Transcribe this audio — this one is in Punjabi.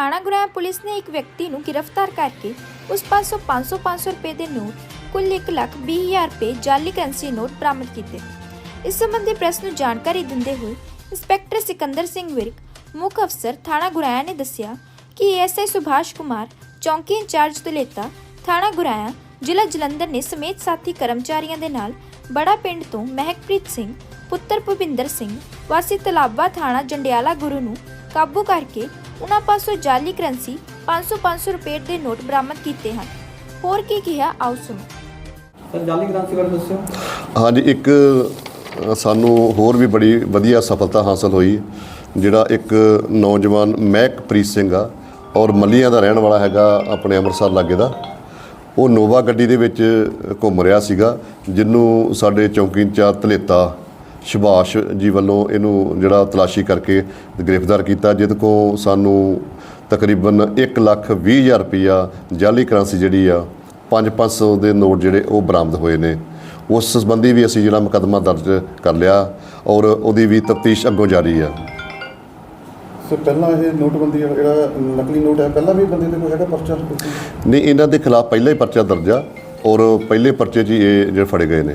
ਥਾਣਾ ਗੁਰਾਇਆ ਪੁਲਿਸ ਨੇ ਇੱਕ ਵਿਅਕਤੀ ਨੂੰ ਗ੍ਰਿਫਤਾਰ ਕਰਕੇ ਉਸ ਪਾਸੋਂ 500-500 ਰੁਪਏ ਦੇ ਨੋਟ ਕੁੱਲ 1,20,000 ਰੁਪਏ ਜਾਲੀ ਕਰੰਸੀ ਨੋਟ ਬਰਾਮਦ ਕੀਤੇ। ਇਸ ਸੰਬੰਧੀ ਪ੍ਰੈਸ ਨੂੰ ਜਾਣਕਾਰੀ ਦਿੰਦੇ ਹੋਏ ਇੰਸਪੈਕਟਰ ਸਿਕੰਦਰ ਸਿੰਘ ਵਿਰਕ ਮੁੱਖ ਅਫਸਰ ਥਾਣਾ ਗੁਰਾਇਆ ਨੇ ਦੱਸਿਆ ਕਿ ਏਐਸਆਈ ਸੁਭਾਸ਼ ਕੁਮਾਰ ਚੌਂਕੀ ਇੰਚਾਰਜ ਤੁਲੇਤਾ ਥਾਣਾ ਗੁਰਾਇਆ ਜ਼ਿਲ੍ਹਾ ਜਲੰਧਰ ਨੇ ਸਮੇਤ ਸਾਥੀ ਕਰਮਚਾਰੀਆਂ ਦੇ ਨਾਲ ਬੜਾ ਪਿੰਡ ਤੋਂ ਮਹਿਕਪ੍ਰੀਤ ਸਿੰਘ ਪੁੱਤਰ ਭੁਪਿੰਦਰ ਸਿੰਘ ਵਾਸੀ ਤਲਾਬਾ ਥਾਣਾ ਜੰਡਿਆਲਾ ਗੁਰੂ ਨੂੰ ਕਾਬੂ ਕਰਕੇ ਉਹਨਾਂ ਪਾਸੋਂ ਜਾਲੀ ਕਰੰਸੀ 500-500 ਰੁਪਏ ਦੇ ਨੋਟ ਬਰਾਮਦ ਕੀਤੇ ਹਨ। ਹੋਰ ਕੀ ਕਿਹਾ? ਆਓ ਸੁਣੋ। ਸਰ ਜਾਲੀ ਗ੍ਰਾਂਸੀ ਬਾਰੇ ਦੱਸਿਓ। ਹਾਂਜੀ ਇੱਕ ਅ, ਸਾਨੂੰ ਹੋਰ ਵੀ ਬੜੀ ਵਧੀਆ ਸਫਲਤਾ ਹਾਸਲ ਹੋਈ ਜਿਹੜਾ ਇੱਕ ਨੌਜਵਾਨ ਮਹਿਕਪ੍ਰੀਤ ਸਿੰਘ ਆ ਔਰ ਮੱਲੀਆਂ ਦਾ ਰਹਿਣ ਵਾਲਾ ਹੈਗਾ ਆਪਣੇ ਅੰਮ੍ਰਿਤਸਰ ਲਾਗੇ ਦਾ। ਉਹ ਨੋਵਾ ਗੱਡੀ ਦੇ ਵਿੱਚ ਘੁੰਮ ਰਿਹਾ ਸੀਗਾ ਜਿਹਨੂੰ ਸਾਡੇ ਚੌਂਕੀ ਇੰਚਾਰਜ ਧਲੇਤਾ ਸੁਭਾਸ਼ ਜੀ ਵੱਲੋਂ ਇਹਨੂੰ ਜਿਹੜਾ ਤਲਾਸ਼ੀ ਕਰਕੇ ਗ੍ਰਿਫਤਾਰ ਕੀਤਾ ਜਿਹਦੇ ਕੋ ਸਾਨੂੰ ਤਕਰੀਬਨ 1 ਲੱਖ 20 ਹਜ਼ਾਰ ਰੁਪਈਆ ਜਾਲੀ ਕਰੰਸੀ ਜਿਹੜੀ ਆ 5-500 ਦੇ ਨੋਟ ਜਿਹੜੇ ਉਹ ਬਰਾਮਦ ਹੋਏ ਨੇ। ਉਸ ਸੰਬੰਧੀ ਵੀ ਅਸੀਂ ਜਿਹੜਾ ਮੁਕੱਦਮਾ ਦਰਜ ਕਰ ਲਿਆ ਔਰ ਉਹਦੀ ਵੀ ਤਫਤੀਸ਼ ਅੱਗੋਂ ਜਾਰੀ ਆ। ਸੋ ਪਹਿਲਾਂ ਇਹ ਨੋਟਬੰਦੀ ਜਿਹੜਾ ਨਕਲੀ ਨੋਟ ਹੈ ਪਹਿਲਾਂ ਵੀ ਬੰਦੇ ਦੇ ਕੋਈ ਹੈਗਾ ਪਰਚਾ? ਨਹੀਂ ਇਹਨਾਂ ਦੇ ਖਿਲਾਫ ਪਹਿਲਾਂ ਹੀ ਪਰਚਾ ਦਰਜ ਆ ਔਰ ਪਹਿਲੇ ਪਰਚੇ 'ਚ ਇਹ ਜਿਹੜੇ ਫੜੇ ਗਏ ਨੇ।